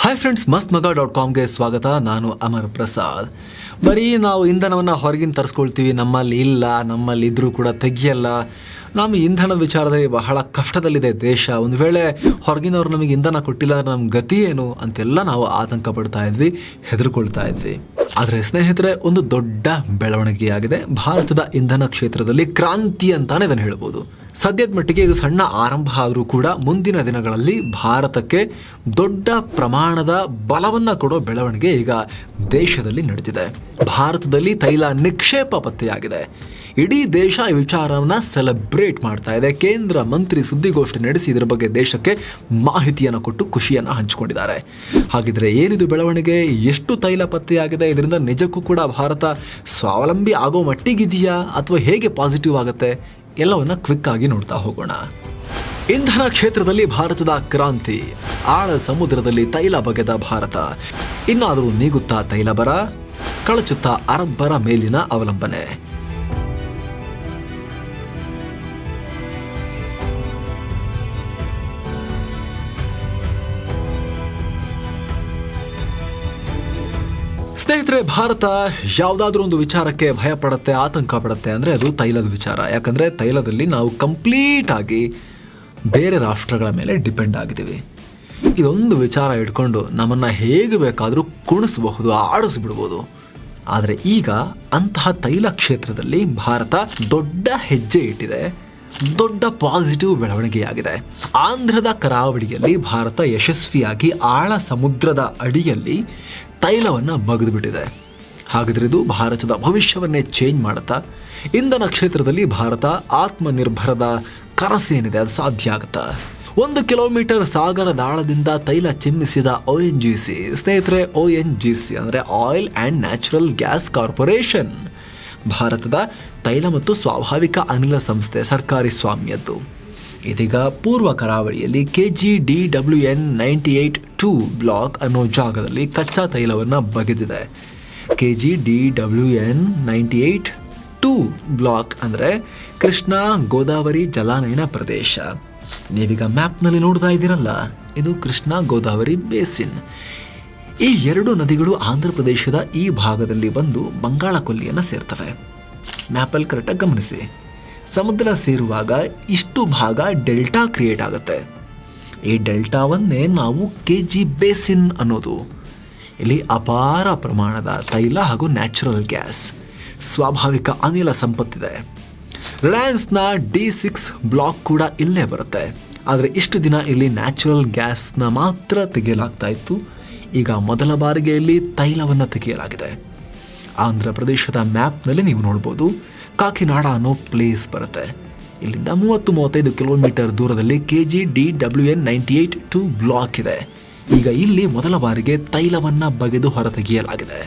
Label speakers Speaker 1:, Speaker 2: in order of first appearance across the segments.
Speaker 1: Hi friends ಮಸ್ತ್ ಮಗ dot ಕಾಮ್ಗೆ ಸ್ವಾಗತ. ನಾನು ಅಮರ್ ಪ್ರಸಾದ್. ಬರೀ ನಾವು ಇಂಧನವನ್ನು ಹೊರಗಿನ ತರಿಸ್ಕೊಳ್ತೀವಿ. ನಮ್ಮಲ್ಲಿ ಇಲ್ಲ, ನಮ್ಮಲ್ಲಿ ಇದ್ರೂ ಕೂಡ ತೆಗಿಯಲ್ಲ. ನಮ್ಮ ಇಂಧನ ವಿಚಾರದಲ್ಲಿ ಬಹಳ ಕಷ್ಟದಲ್ಲಿದೆ ದೇಶ. ಒಂದು ವೇಳೆ ಹೊರಗಿನವ್ರು ನಮಗೆ ಇಂಧನ ಕೊಟ್ಟಿಲ್ಲ ಅಂದ್ರೆ ನಮ್ಮ ಗತಿ ಏನು ಅಂತೆಲ್ಲ ನಾವು ಆತಂಕ ಪಡ್ತಾ ಇದ್ವಿ, ಹೆದರ್ಕೊಳ್ತಾ ಇದ್ವಿ. ಆದರೆ ಸ್ನೇಹಿತರೆ, ಒಂದು ದೊಡ್ಡ ಬೆಳವಣಿಗೆಯಾಗಿದೆ. ಭಾರತದ ಇಂಧನ ಕ್ಷೇತ್ರದಲ್ಲಿ ಕ್ರಾಂತಿ ಅಂತಾನೆ ಇದನ್ನು ಹೇಳ್ಬೋದು. ಸದ್ಯದ ಮಟ್ಟಿಗೆ ಇದು ಸಣ್ಣ ಆರಂಭ ಆದರೂ ಕೂಡ ಮುಂದಿನ ದಿನಗಳಲ್ಲಿ ಭಾರತಕ್ಕೆ ದೊಡ್ಡ ಪ್ರಮಾಣದ ಬಲವನ್ನು ಕೊಡೋ ಬೆಳವಣಿಗೆ ಈಗ ದೇಶದಲ್ಲಿ ನಡೆದಿದೆ ಭಾರತದಲ್ಲಿ ತೈಲ ನಿಕ್ಷೇಪ ಪತ್ತೆಯಾಗಿದೆ. ಇಡೀ ದೇಶ ಈ ವಿಚಾರವನ್ನು ಸೆಲೆಬ್ರೇಟ್ ಮಾಡ್ತಾ ಇದೆ. ಕೇಂದ್ರ ಮಂತ್ರಿ ಸುದ್ದಿಗೋಷ್ಠಿ ನಡೆಸಿ ಇದರ ಬಗ್ಗೆ ದೇಶಕ್ಕೆ ಮಾಹಿತಿಯನ್ನು ಕೊಟ್ಟು ಖುಷಿಯನ್ನು ಹಂಚಿಕೊಂಡಿದ್ದಾರೆ. ಹಾಗಿದ್ರೆ ಏನಿದು ಬೆಳವಣಿಗೆ? ಎಷ್ಟು ತೈಲ ಪತ್ತೆಯಾಗಿದೆ? ಇದರಿಂದ ನಿಜಕ್ಕೂ ಕೂಡ ಭಾರತ ಸ್ವಾವಲಂಬಿ ಆಗೋ ಮಟ್ಟಿಗಿದೆಯಾ? ಅಥವಾ ಹೇಗೆ ಪಾಸಿಟಿವ್ ಆಗುತ್ತೆ? ಎಲ್ಲವನ್ನ ಕ್ವಿಕ್ ಆಗಿ ನೋಡ್ತಾ ಹೋಗೋಣ. ಇಂಧನ ಕ್ಷೇತ್ರದಲ್ಲಿ ಭಾರತದ ಕ್ರಾಂತಿ, ಆಳ ಸಮುದ್ರದಲ್ಲಿ ತೈಲ ಬಗೆದ ಭಾರತ. ಇನ್ನಾದರೂ ನೀಗುತ್ತಾ ತೈಲ ಬರ, ಕಳಚುತ್ತಾ ಅರಬ್ಬರ ಮೇಲಿನ ಅವಲಂಬನೆ. ಸ್ನೇಹಿತರೆ, ಭಾರತ ಯಾವುದಾದ್ರೂ ಒಂದು ವಿಚಾರಕ್ಕೆ ಭಯ ಪಡುತ್ತೆ ಆತಂಕ ಪಡುತ್ತೆ ಅಂದರೆ ಅದು ತೈಲದ ವಿಚಾರ. ಯಾಕಂದರೆ ತೈಲದಲ್ಲಿ ನಾವು ಕಂಪ್ಲೀಟ್ ಆಗಿ ಬೇರೆ ರಾಷ್ಟ್ರಗಳ ಮೇಲೆ ಡಿಪೆಂಡ್ ಆಗಿದ್ದೀವಿ. ಇದೊಂದು ವಿಚಾರ ಇಟ್ಕೊಂಡು ನಮ್ಮನ್ನು ಹೇಗೆ ಬೇಕಾದರೂ ಕುಣಿಸಬಹುದು, ಆಡಿಸ್ಬಿಡ್ಬೋದು. ಆದರೆ ಈಗ ಅಂತಹ ತೈಲ ಕ್ಷೇತ್ರದಲ್ಲಿ ಭಾರತ ದೊಡ್ಡ ಹೆಜ್ಜೆ ಇಟ್ಟಿದೆ. ದೊಡ್ಡ ಪಾಸಿಟಿವ್ ಬೆಳವಣಿಗೆಯಾಗಿದೆ. ಆಂಧ್ರದ ಕರಾವಳಿಯಲ್ಲಿ ಭಾರತ ಯಶಸ್ವಿಯಾಗಿ ಆಳ ಸಮುದ್ರದ ಅಡಿಯಲ್ಲಿ ತೈಲವನ್ನು ಬಗೆದುಬಿಟ್ಟಿದೆ ಹಾಗಾದರೆ ಇದು ಭಾರತದ ಭವಿಷ್ಯವನ್ನೇ ಚೇಂಜ್ ಮಾಡುತ್ತಾ? ಇಂಧನ ಕ್ಷೇತ್ರದಲ್ಲಿ ಭಾರತ ಆತ್ಮನಿರ್ಭರದ ಕನಸೇನಿದೆ ಅದು ಸಾಧ್ಯ ಆಗುತ್ತಾ? ಒಂದು ಕಿಲೋಮೀಟರ್ ಸಾಗರ ದಾಳದಿಂದ ತೈಲ ಚಿಮ್ಮಿಸಿದ ಒ ಎನ್ ಜಿ ಸಿ ಸ್ನೇಹಿತರೆ ಒ ಎನ್ ಜಿ ಸಿ ಅಂದರೆ oil and natural gas corporation ಭಾರತದ ತೈಲ ಮತ್ತು ಸ್ವಾಭಾವಿಕ ಅನಿಲ ಸಂಸ್ಥೆ, ಸರ್ಕಾರಿ ಸ್ವಾಮ್ಯದ್ದು. ಇದೀಗ ಪೂರ್ವ ಕರಾವಳಿಯಲ್ಲಿ K G D W N ninety eight two block ಅನ್ನೋ ಜಾಗದಲ್ಲಿ ಕಚ್ಚಾ ತೈಲವನ್ನು ಬಗೆದಿದೆ. K G D W N ninety eight two block ಅಂದರೆ ಕೃಷ್ಣಾ ಗೋದಾವರಿ ಜಲಾನಯನ ಪ್ರದೇಶ. ನೀವೀಗ ಮ್ಯಾಪ್ನಲ್ಲಿ ನೋಡ್ತಾ ಇದ್ದೀರಲ್ಲ, ಇದು ಕೃಷ್ಣ ಗೋದಾವರಿ ಬೇಸಿನ್. ಈ ಎರಡು ನದಿಗಳು ಆಂಧ್ರ ಪ್ರದೇಶದ ಈ ಭಾಗದಲ್ಲಿ ಬಂದು ಬಂಗಾಳ ಕೊಲ್ಲಿಯನ್ನು ಸೇರ್ತವೆ. ಮ್ಯಾಪಲ್ ಕರೆಕ್ಟಾಗಿ ಗಮನಿಸಿ. ಸಮುದ್ರ ಸೇರುವಾಗ ಇಷ್ಟು ಭಾಗ ಡೆಲ್ಟಾ ಕ್ರಿಯೇಟ್ ಆಗುತ್ತೆ. ಈ ಡೆಲ್ಟಾವನ್ನೇ ನಾವು ಕೆ ಜಿ ಬೇಸಿನ್ ಅನ್ನೋದು. ಇಲ್ಲಿ ಅಪಾರ ಪ್ರಮಾಣದ ತೈಲ ಹಾಗೂ ನ್ಯಾಚುರಲ್ ಗ್ಯಾಸ್, ಸ್ವಾಭಾವಿಕ ಅನಿಲ ಸಂಪತ್ತಿದೆ. ರಿಲಯನ್ಸ್ನ ಡಿ ಸಿಕ್ಸ್ ಬ್ಲಾಕ್ ಕೂಡ ಇಲ್ಲೇ ಬರುತ್ತೆ. ಆದರೆ ಇಷ್ಟು ದಿನ ಇಲ್ಲಿ ನ್ಯಾಚುರಲ್ ಗ್ಯಾಸ್ನ ಮಾತ್ರ ತೆಗೆಯಲಾಗ್ತಾ ಇತ್ತು. ಈಗ ಮೊದಲ ಬಾರಿಗೆ ಇಲ್ಲಿ ತೈಲವನ್ನು ತೆಗೆಯಲಾಗಿದೆ. ಆಂಧ್ರ ಪ್ರದೇಶದ ಮ್ಯಾಪ್ನಲ್ಲಿ ನೀವು ನೋಡ್ಬೋದು. ಕಾಕಿನಾಡ ಅನ್ನೋ ಪ್ಲೇಸ್ ಬರುತ್ತೆ. ಇಲ್ಲಿಂದ ಮೂವತ್ತು ಮೂವತ್ತೈದು ಕಿಲೋಮೀಟರ್ ದೂರದಲ್ಲಿ K G D W N ninety eight two block ಇದೆ. ಈಗ ಇಲ್ಲಿ ಮೊದಲ ಬಾರಿಗೆ ತೈಲವನ್ನು ಬಗೆದು ಹೊರತೆಗೆಯಲಾಗಿದೆ.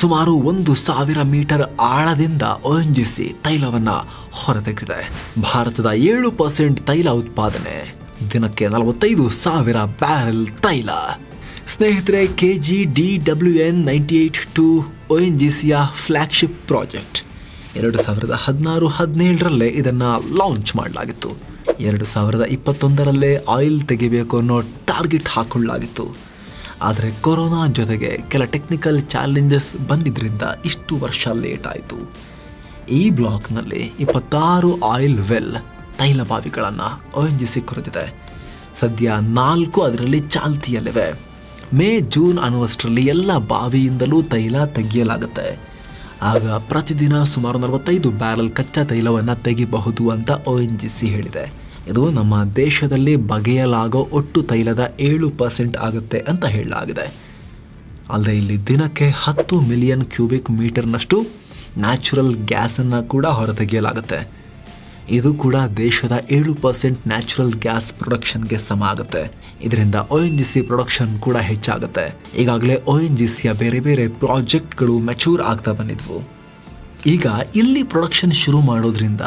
Speaker 1: ಸುಮಾರು ಒಂದು ಸಾವಿರ ಮೀಟರ್ ಆಳದಿಂದ ಒಂಜಿಸಿ ತೈಲವನ್ನು ಹೊರತೆಗೆದಿದೆ. ಭಾರತದ ಏಳು ಪರ್ಸೆಂಟ್ ತೈಲ ಉತ್ಪಾದನೆ. ದಿನಕ್ಕೆ ನಲವತ್ತೈದು ಸಾವಿರ ಬ್ಯಾರೆಲ್ ತೈಲ. ಸ್ನೇಹಿತರೆ K G D W N ninety eight two O N G ಸಿಯ ಫ್ಲ್ಯಾಗ್ಶಿಪ್ ಪ್ರಾಜೆಕ್ಟ್ ಎರಡು ಸಾವಿರದ ಹದಿನಾರು, ಹದಿನೇಳರಲ್ಲೇ ಇದನ್ನು ಲಾಂಚ್ ಮಾಡಲಾಗಿತ್ತು. ಎರಡು ಸಾವಿರದ ಇಪ್ಪತ್ತೊಂದರಲ್ಲೇ ಆಯಿಲ್ ತೆಗಿಬೇಕು ಅನ್ನೋ ಟಾರ್ಗೆಟ್ ಹಾಕೊಳ್ಳಲಾಗಿತ್ತು. ಆದರೆ ಕೊರೋನಾ ಜೊತೆಗೆ ಕೆಲ ಟೆಕ್ನಿಕಲ್ ಚಾಲೆಂಜಸ್ ಬಂದಿದ್ದರಿಂದ ಇಷ್ಟು ವರ್ಷ ಲೇಟ್ ಆಯಿತು. ಈ ಬ್ಲಾಕ್ನಲ್ಲಿ ಇಪ್ಪತ್ತಾರು ಆಯಿಲ್ ವೆಲ್ ತೈಲ ಬಾವಿಗಳನ್ನು ಅಯೋಜಿಸಿ ಕೊರೆದಿದೆ. ಸದ್ಯ ನಾಲ್ಕು ಅದರಲ್ಲಿ ಚಾಲ್ತಿಯಲ್ಲಿವೆ. ಮೇ, ಜೂನ್ ಅನ್ನುವಷ್ಟರಲ್ಲಿ ಎಲ್ಲ ಬಾವಿಯಿಂದಲೂ ತೈಲ ತೆಗೆಯಲಾಗುತ್ತೆ. ಆಗ ಪ್ರತಿದಿನ ಸುಮಾರು ನಲವತ್ತೈದು ಬ್ಯಾರಲ್ ಕಚ್ಚಾ ತೈಲವನ್ನು ತೆಗಿಬಹುದು ಅಂತ ಒ ಹೇಳಿದೆ. ಇದು ನಮ್ಮ ದೇಶದಲ್ಲಿ ಬಗೆಯಲಾಗೋ ಒಟ್ಟು ತೈಲದ ಏಳು ಪರ್ಸೆಂಟ್ ಆಗುತ್ತೆ ಅಂತ ಹೇಳಲಾಗಿದೆ. ಅಲ್ಲದೆ ಇಲ್ಲಿ ದಿನಕ್ಕೆ ಹತ್ತು ಮಿಲಿಯನ್ ಕ್ಯೂಬಿಕ್ ಮೀಟರ್ನಷ್ಟು ನ್ಯಾಚುರಲ್ ಗ್ಯಾಸನ್ನು ಕೂಡ ಹೊರತೆಗೆಯಲಾಗುತ್ತೆ. ಇದು ಕೂಡ ದೇಶದ ಏಳು ಪರ್ಸೆಂಟ್ ನ್ಯಾಚುರಲ್ ಗ್ಯಾಸ್ ಪ್ರೊಡಕ್ಷನ್ಗೆ ಸಮ ಆಗುತ್ತೆ. ಇದರಿಂದ O N G C production ಕೂಡ ಹೆಚ್ಚಾಗುತ್ತೆ. ಈಗಾಗಲೇ ಒ ಎನ್ ಜಿ ಸಿಯ ಬೇರೆ ಬೇರೆ ಪ್ರಾಜೆಕ್ಟ್ಗಳು ಮೆಚೂರ್ ಆಗ್ತಾ ಬಂದಿದ್ವು. ಈಗ ಇಲ್ಲಿ ಪ್ರೊಡಕ್ಷನ್ ಶುರು ಮಾಡೋದ್ರಿಂದ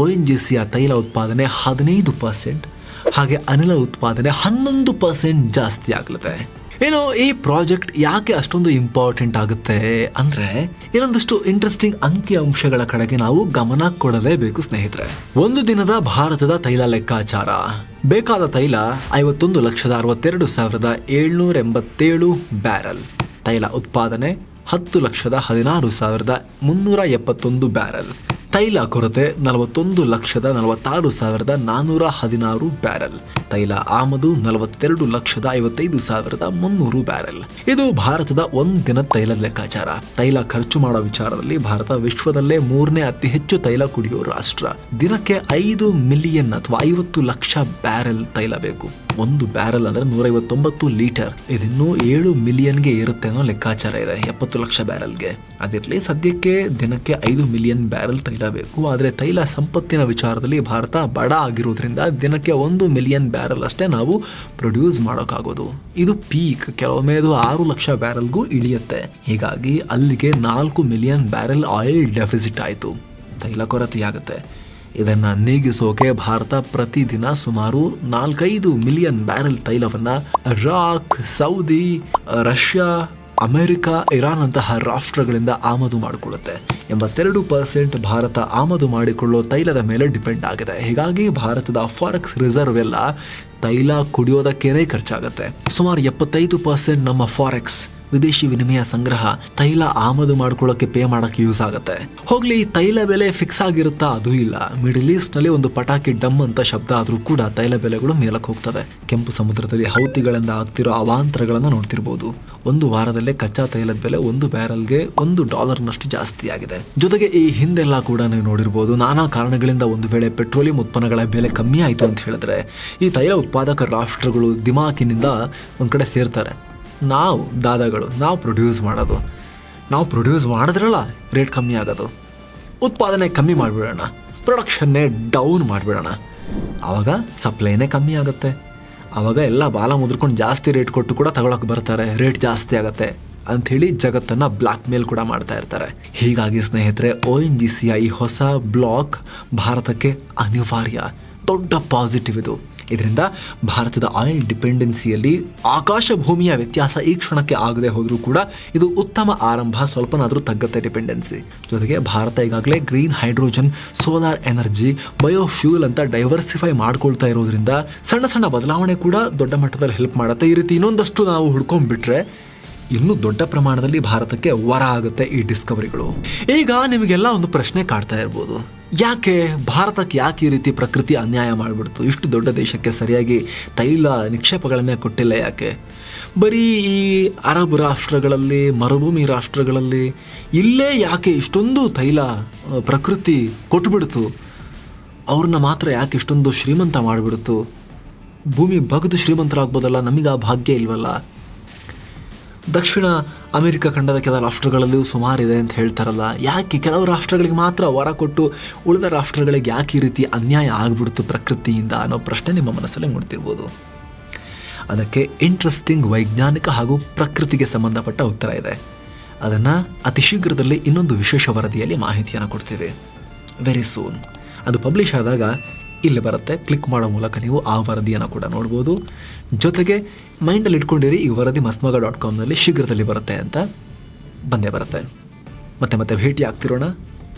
Speaker 1: ಒ ಎನ್ ಜಿ ಸಿಯ ತೈಲ ಉತ್ಪಾದನೆ ಹದಿನೈದು ಪರ್ಸೆಂಟ್, ಹಾಗೆ ಅನಿಲ ಉತ್ಪಾದನೆ ಹನ್ನೊಂದು ಪರ್ಸೆಂಟ್ ಜಾಸ್ತಿ ಆಗಲಿದೆ ಏನು ಈ ಪ್ರಾಜೆಕ್ಟ್ ಯಾಕೆ ಅಷ್ಟೊಂದು ಇಂಪಾರ್ಟೆಂಟ್ ಆಗುತ್ತೆ ಅಂದ್ರೆ ಇನ್ನೊಂದಷ್ಟು ಇಂಟ್ರೆಸ್ಟಿಂಗ್ ಅಂಕಿ ಅಂಶಗಳ ಕಡೆಗೆ ನಾವು ಗಮನ ಕೊಡಲೇಬೇಕು, ಸ್ನೇಹಿತರೆ. ಒಂದು ದಿನದ ಭಾರತದ ತೈಲ ಲೆಕ್ಕಾಚಾರ. ಬೇಕಾದ ತೈಲ ಐವತ್ತೊಂದು ಲಕ್ಷದ ಅರವತ್ತೆರಡು ಸಾವಿರದ ಏಳ್ನೂರ ಎಂಬತ್ತೇಳು ಬ್ಯಾರಲ್. ತೈಲ ಉತ್ಪಾದನೆ ಹತ್ತು ಲಕ್ಷದ ಹದಿನಾರು ಸಾವಿರದ ಮುನ್ನೂರ ಎಪ್ಪತ್ತೊಂದು ಬ್ಯಾರಲ್. ತೈಲ ಕೊರತೆ ನಲವತ್ತೊಂದು ಲಕ್ಷದ ನಲವತ್ತಾರು ಸಾವಿರದ ನಾನ್ನೂರ ಹದಿನಾರು ಬ್ಯಾರೆಲ್. ತೈಲ ಆಮದು ನಲವತ್ತೆರಡು ಲಕ್ಷದ ಐವತ್ತೈದು ಸಾವಿರದ ಮುನ್ನೂರು ಬ್ಯಾರೆಲ್. ಇದು ಭಾರತದ ಒಂದಿನ ತೈಲ ಲೆಕ್ಕಾಚಾರ. ತೈಲ ಖರ್ಚು ಮಾಡೋ ವಿಚಾರದಲ್ಲಿ ಭಾರತ ವಿಶ್ವದಲ್ಲೇ ಮೂರನೇ ಅತಿ ಹೆಚ್ಚು ತೈಲ ಕುಡಿಯೋ ರಾಷ್ಟ್ರ. ದಿನಕ್ಕೆ ಐದು ಮಿಲಿಯನ್ ಅಥವಾ ಐವತ್ತು ಲಕ್ಷ ಬ್ಯಾರೆಲ್ ತೈಲ ಬೇಕು. ಒಂದು ಬ್ಯಾರಲ್ ಅಂದ್ರೆ ನೂರೈವತ್ತೊಂಬತ್ತು ಲೀಟರ್ ಇದಿನ್ನೂ ಏಳು ಮಿಲಿಯನ್ಗೆ ಇರುತ್ತೆ ಅನ್ನೋ ಲೆಕ್ಕಾಚಾರ ಇದೆ, ಎಪ್ಪತ್ತು ಲಕ್ಷ ಬ್ಯಾರಲ್ಗೆ ಅದಿರಲಿ ಸದ್ಯಕ್ಕೆ ದಿನಕ್ಕೆ ಐದು ಮಿಲಿಯನ್ ಬ್ಯಾರಲ್ ತೈಲ ಬೇಕು, ಆದರೆ ತೈಲ ಸಂಪತ್ತಿನ ವಿಚಾರದಲ್ಲಿ ಭಾರತ ಬಡ ಆಗಿರೋದ್ರಿಂದ ದಿನಕ್ಕೆ ಒಂದು ಮಿಲಿಯನ್ ಬ್ಯಾರಲ್ ಅಷ್ಟೇ ನಾವು ಪ್ರೊಡ್ಯೂಸ್ ಮಾಡೋಕ್ಕಾಗೋದು. ಇದು ಪೀಕ್ ಕೆಲವೊಮ್ಮೆ ಇದು ಆರು ಲಕ್ಷ ಬ್ಯಾರಲ್ಗೂ ಇಳಿಯುತ್ತೆ. ಹೀಗಾಗಿ ಅಲ್ಲಿಗೆ ನಾಲ್ಕು ಮಿಲಿಯನ್ ಬ್ಯಾರಲ್ ಆಯಿಲ್ ಡೆಫಿಸಿಟ್ ಆಯಿತು. ತೈಲ ಕೊರತೆಯಾಗುತ್ತೆ. ಇದನ್ನ ನೀಗಿಸೋಕೆ ಭಾರತ ಪ್ರತಿದಿನ ಸುಮಾರು ನಾಲ್ಕೈದು million barrel ತೈಲವನ್ನ Iraq Saudi, Russia, America Iran ಅಂತಹ ರಾಷ್ಟ್ರಗಳಿಂದ ಆಮದು ಮಾಡಿಕೊಳ್ಳುತ್ತೆ. ಎಂಬತ್ತೆರಡು ಪರ್ಸೆಂಟ್ ಭಾರತ ಆಮದು ಮಾಡಿಕೊಳ್ಳೋ ತೈಲದ ಮೇಲೆ ಡಿಪೆಂಡ್ ಆಗಿದೆ. ಹೀಗಾಗಿ ಭಾರತದ ಫಾರೆಕ್ಸ್ ರಿಸರ್ವ್ ಎಲ್ಲ ತೈಲ ಕುಡಿಯೋದಕ್ಕೇನೆ ಖರ್ಚಾಗುತ್ತೆ. ಸುಮಾರು ಎಪ್ಪತ್ತೈದು ಪರ್ಸೆಂಟ್ ನಮ್ಮ ಫಾರೆಕ್ಸ್ ವಿದೇಶಿ ವಿನಿಮಯ ಸಂಗ್ರಹ ತೈಲ ಆಮದು ಮಾಡ್ಕೊಳ್ಳೋಕೆ ಪೇ ಮಾಡಕ್ಕೆ ಯೂಸ್ ಆಗುತ್ತೆ. ಹೋಗ್ಲಿ, ತೈಲ ಬೆಲೆ ಫಿಕ್ಸ್ ಆಗಿರುತ್ತಾ ಅದು ಇಲ್ಲ. ಮಿಡಲ್ ಈಸ್ಟ್ನಲ್ಲಿ ಒಂದು ಪಟಾಕಿ ಡಮ್ ಅಂತ ಶಬ್ದ ಆದ್ರೂ ಕೂಡ ತೈಲ ಬೆಲೆಗಳು ಮೇಲಕ್ಕೆ ಹೋಗ್ತವೆ. ಕೆಂಪು ಸಮುದ್ರದಲ್ಲಿ ಹೌತಿಗಳಿಂದ ಆಗ್ತಿರೋ ಅವಾಂತರಗಳನ್ನ ನೋಡ್ತಿರ್ಬೋದು. ಒಂದು ವಾರದಲ್ಲೇ ಕಚ್ಚಾ ತೈಲದ ಬೆಲೆ ಒಂದು ಬ್ಯಾರಲ್ಗೆ ಒಂದು ಡಾಲರ್ನಷ್ಟು ಜಾಸ್ತಿ ಆಗಿದೆ. ಜೊತೆಗೆ ಈ ಹಿಂದೆಲ್ಲ ಕೂಡ ನೀವು ನೋಡಿರ್ಬೋದು, ನಾನಾ ಕಾರಣಗಳಿಂದ ಒಂದು ವೇಳೆ ಪೆಟ್ರೋಲಿಯಂ ಉತ್ಪನ್ನಗಳ ಬೆಲೆ ಕಮ್ಮಿ ಆಯಿತು ಅಂತ ಹೇಳಿದ್ರೆ, ಈ ತೈಲ ಉತ್ಪಾದಕ ರಾಷ್ಟ್ರಗಳು ದಿಮಾಕಿನಿಂದ ಒಂದು ಕಡೆ ಸೇರ್ತಾರೆ. ನಾವು ದಾದಾಗಳು, ನಾವು ಪ್ರೊಡ್ಯೂಸ್ ಮಾಡೋದು. ನಾವು ಪ್ರೊಡ್ಯೂಸ್ ಮಾಡಿದ್ರಲ್ಲ ರೇಟ್ ಕಮ್ಮಿ ಆಗೋದು. ಉತ್ಪಾದನೆ ಕಮ್ಮಿ ಮಾಡಿಬಿಡೋಣ. ಪ್ರೊಡಕ್ಷನ್ನೇ ಡೌನ್ ಮಾಡಿಬಿಡೋಣ. ಆವಾಗ ಸಪ್ಲೈನೇ ಕಮ್ಮಿ ಆಗುತ್ತೆ. ಆವಾಗ ಎಲ್ಲ ಬಾಲ ಮುದ್ರಕೊಂಡು ಜಾಸ್ತಿ ರೇಟ್ ಕೊಟ್ಟು ಕೂಡ ತಗೊಳಕ್ಕೆ ಬರ್ತಾರೆ. ರೇಟ್ ಜಾಸ್ತಿ ಆಗುತ್ತೆ ಅಂಥೇಳಿ ಜಗತ್ತನ್ನು ಬ್ಲ್ಯಾಕ್ ಮೇಲ್ ಕೂಡ ಮಾಡ್ತಾ ಇರ್ತಾರೆ. ಹೀಗಾಗಿ ಸ್ನೇಹಿತರೆ ಒ ಎನ್ ಜಿ ಸಿ ಐ ಹೊಸ ಬ್ಲಾಕ್ ಭಾರತಕ್ಕೆ ಅನಿವಾರ್ಯ. ದೊಡ್ಡ ಪಾಸಿಟಿವ್ ಇದು. ಇದರಿಂದ ಭಾರತದ ಆಯಿಲ್ ಡಿಪೆಂಡೆನ್ಸಿಯಲ್ಲಿ ಆಕಾಶ ಭೂಮಿಯ ವ್ಯತ್ಯಾಸ ಈ ಕ್ಷಣಕ್ಕೆ ಆಗದೆ ಹೋದರೂ ಕೂಡ ಇದು ಉತ್ತಮ ಆರಂಭ, ಸ್ವಲ್ಪನಾದರೂ ತಗ್ಗತ್ತೆ ಡಿಪೆಂಡೆನ್ಸಿ. ಜೊತೆಗೆ ಭಾರತ ಈಗಾಗಲೇ green hydrogen, solar energy biofuel ಅಂತ ಡೈವರ್ಸಿಫೈ ಮಾಡ್ಕೊಳ್ತಾ ಇರೋದ್ರಿಂದ ಸಣ್ಣ ಸಣ್ಣ ಬದಲಾವಣೆ ಕೂಡ ದೊಡ್ಡ ಮಟ್ಟದಲ್ಲಿ ಹೆಲ್ಪ್ ಮಾಡುತ್ತೆ. ಈ ರೀತಿ ಇನ್ನೊಂದಷ್ಟು ನಾವು ಹುಡ್ಕೊಂಡ್ಬಿಟ್ರೆ ಇನ್ನೂ ದೊಡ್ಡ ಪ್ರಮಾಣದಲ್ಲಿ ಭಾರತಕ್ಕೆ ವರ ಆಗುತ್ತೆ ಈ ಡಿಸ್ಕವರಿಗಳು. ಈಗ ನಿಮಗೆಲ್ಲ ಒಂದು ಪ್ರಶ್ನೆ ಕಾಡ್ತಾ ಇರ್ಬೋದು. ಯಾಕೆ ಭಾರತಕ್ಕೆ ಯಾಕೆ ಈ ರೀತಿ ಪ್ರಕೃತಿ ಅನ್ಯಾಯ ಮಾಡಿಬಿಡ್ತು? ಇಷ್ಟು ದೊಡ್ಡ ದೇಶಕ್ಕೆ ಸರಿಯಾಗಿ ತೈಲ ನಿಕ್ಷೇಪಗಳನ್ನೇ ಕೊಟ್ಟಿಲ್ಲ ಯಾಕೆ? ಬರೀ ಈ ಅರಬ್ ರಾಷ್ಟ್ರಗಳಲ್ಲಿ, ಮರುಭೂಮಿ ರಾಷ್ಟ್ರಗಳಲ್ಲಿ ಇಲ್ಲೇ ಯಾಕೆ ಇಷ್ಟೊಂದು ತೈಲ ಪ್ರಕೃತಿ ಕೊಟ್ಬಿಡ್ತು? ಅವ್ರನ್ನ ಮಾತ್ರ ಯಾಕೆ ಇಷ್ಟೊಂದು ಶ್ರೀಮಂತ ಮಾಡಿಬಿಡ್ತು? ಭೂಮಿ ಬಗೆದು ಶ್ರೀಮಂತರಾಗ್ಬೋದಲ್ಲ, ನಮಗೆ ಆ ಭಾಗ್ಯ ಇಲ್ವಲ್ಲ? ದಕ್ಷಿಣ ಅಮೆರಿಕ ಖಂಡದ ಕೆಲ ರಾಷ್ಟ್ರಗಳಲ್ಲೂ ಸುಮಾರಿದೆ ಅಂತ ಹೇಳ್ತಾರಲ್ಲ. ಯಾಕೆ? ಕೆಲವು ರಾಷ್ಟ್ರಗಳಿಗೆ ಮಾತ್ರ ವರ ಕೊಟ್ಟು ಉಳಿದ ರಾಷ್ಟ್ರಗಳಿಗೆ ಯಾಕೆ ಈ ರೀತಿ ಅನ್ಯಾಯ ಆಗ್ಬಿಡ್ತು ಪ್ರಕೃತಿಯಿಂದ ಅನ್ನೋ ಪ್ರಶ್ನೆ ನಿಮ್ಮ ಮನಸ್ಸಲ್ಲಿ ಮೂಡ್ತಿರ್ಬೋದು. ಅದಕ್ಕೆ ಇಂಟ್ರೆಸ್ಟಿಂಗ್ ವೈಜ್ಞಾನಿಕ ಹಾಗೂ ಪ್ರಕೃತಿಗೆ ಸಂಬಂಧಪಟ್ಟ ಉತ್ತರ ಇದೆ. ಅದನ್ನು ಅತಿ ಶೀಘ್ರದಲ್ಲಿ ಇನ್ನೊಂದು ವಿಶೇಷ ವರದಿಯಲ್ಲಿ ಮಾಹಿತಿಯನ್ನು ಕೊಡ್ತೀವಿ. ವೆರಿ ಸೂನ್ ಅದು ಪಬ್ಲಿಷ್ ಆದಾಗ ಇಲ್ಲಿ ಬರುತ್ತೆ. ಕ್ಲಿಕ್ ಮಾಡೋ ಮೂಲಕ ನೀವು ಆ ವರದಿಯನ್ನು ಕೂಡ ನೋಡ್ಬೋದು. ಜೊತೆಗೆ ಮೈಂಡಲ್ಲಿ ಇಟ್ಕೊಂಡಿರಿ, ಈ ವರದಿ ಮಸ್ಮಗ ಡಾಟ್ ಕಾಮ್ನಲ್ಲಿ ಶೀಘ್ರದಲ್ಲಿ ಬರುತ್ತೆ ಅಂತ ಬಂದೇ ಬರುತ್ತೆ. ಮತ್ತೆ ಮತ್ತೆ ಭೇಟಿ ಆಗ್ತಿರೋಣ